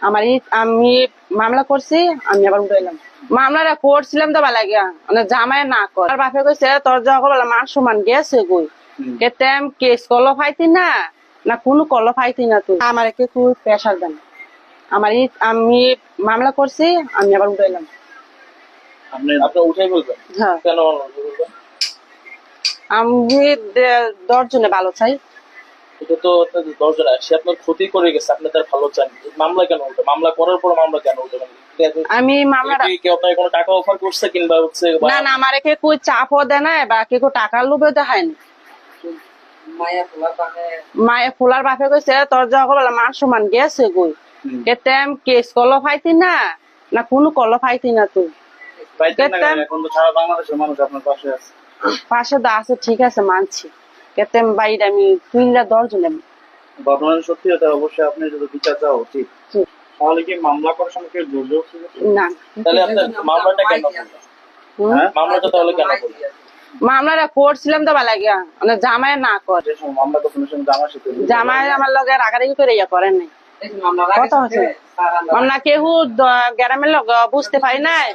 আমার আমি মামলা করছি আমি আবার উঠাইলাম মামলাটা করছিলাম তো ভালো গিয়া মানে জামাই না কর। আর বাপে কইছে তোর যখন বলে মান সমান গেছে গই কেতেম কেস কল ফাইতি না না কোনো কলো ফাইতি না তুই আমার কে তুই প্রেশার দেন। আমার আমি মামলা করছি আমি আবার উঠাইলাম উঠাই বলবেন? হ্যাঁ। আমি দশজনে ভালো চাই। এটা তো আপনার দশজন সে আপনার ক্ষতি করে গেছে আপনি তার ভালো চান। মামলা কেন উঠে মামলা করার পর মামলা কেন উঠে মানে আমি কি- কেউ আপনাকে কোনো টাকা অফার করছে কিংবা হচ্ছে না না আমার কে কই চাপও দেয় না বা কে কো টাকার লোভে দেখায় না। মায়ে ফুলার বাপে কইছে তোর যখন মান সমান গেছে হুম। কেতেম কেস কল ফাইতি না না কোনো কল ফাইতি না তুই এখন তো সারা বাংলাদেশের মানুষ আপনার পাশে আছে। পাশে দা আছে ঠিক আছে মানছি। কেতেম বাইরে আমি তুইলা দশজনে বর্তমানে সত্যি হতে অবশ্যই আপনি যদি বিচার চাওয়া উচিত তাহলে কি মামলা করার সময় কেউ জোর জোর না। তাহলে আপনার মামলাটা কেন হ্যাঁ? মামলাটা তাহলে কেন মামলাটা করছিলাম তো ভালো গিয়া। মানে জামাই না কর। জামাই আমার লগে রাগারাগি করে ইয়া করেন নাই। আমরা কেউ দ- গ্রামের লোক বুঝতে পারি নাই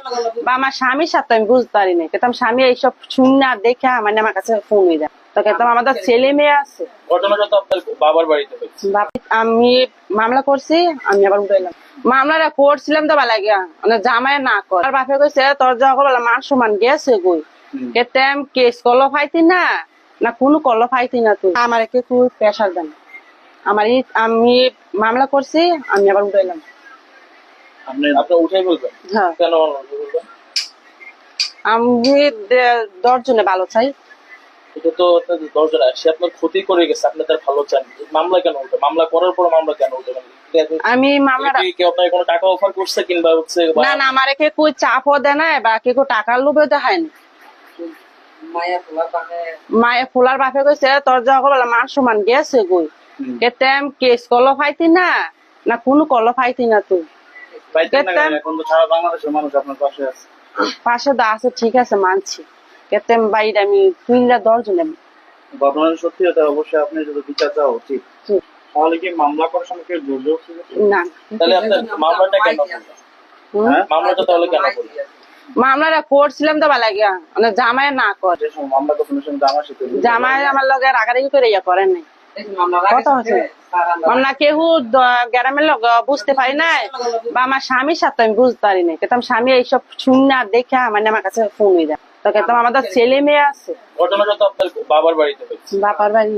বা আমার স্বামীর সাথে আমি বুঝতে পারি নাই। কেতাম স্বামী এইসব শুনে দেখে মানে আমার কাছে ফোন হয়ে যায়। আমাদের ছেলে মেয়ে আছে। ঘটনাটা তো আপনার বাবার বাড়িতে আমি মামলা করছি আমি আবার উঠাইলাম মামলাটা করছিলাম তো ভালো গিয়া মানে জামাই না কর। আর বাপে কইছে তোর যখন মান সমান গেছে গই কেতেম কেস কল ফাইতি না না কোনো কল ফাইতি না তুই আমার কে তুই প্রেশার দেন? আমার আমি মামলা করছি আমি আবার উঠাইলাম আপনি আপনি উঠাই বলবেন? হ্যাঁ। কেন আমি দে- দশজনে ভালো চাই। এটা তো আপনার দশজন সে আপনার ক্ষতি করে গেছে আপনি তার ভালো চান। মামলা কেন উঠে? মামলা করার পর মামলা কেন উঠে? মানে আমি মামলাটা কেউ আপনাকে কোনো টাকা অফার করছে কিংবা হচ্ছে না না আমার কে কই চাপও দেয় না বা কে কো টাকার লোভে দেখায় না। মায়ে ফুলার বাপে কইছে তোর যখন মান সমান গেছে গই কেতেম কেস কল ফাইতি না না কোনো কল ফাইতি না তুই এখন তো সারা বাংলাদেশের মানুষ আপনার পাশে আছে। পাশে দা আছে ঠিক আছে মানছি। কেতেম বাইরে আমি তুইলা দশজনে বর্তমানে সত্যি হতে অবশ্যই আপনি যদি বিচার চাওয়া উচিত তাহলে কি মামলা করার সময় কেউ জোর জোর না। তাহলে আপনার মামলাটা কেন হ্যাঁ? মামলাটা তাহলে কেন করলেন? মামলাটা করছিলাম তো ভালো গিয়া। মানে জামাই না কর। জামাই আমার লগে রাগারাগি করে ইয়া করেন নাই। আমরা কেউ গ্রামের লোক বুঝতে পারি নাই বা আমার স্বামীর সাথে আমি বুঝতে পারি নাই। কেতাম স্বামী এইসব শুনে দেখে মানে আমার কাছে ফোন হয়ে যায়। তো আমাদের ছেলে মেয়ে আছে। ঘটনাটা তো আপনার বাবার বাড়িতে হয়েছে। বাবার বাড়ি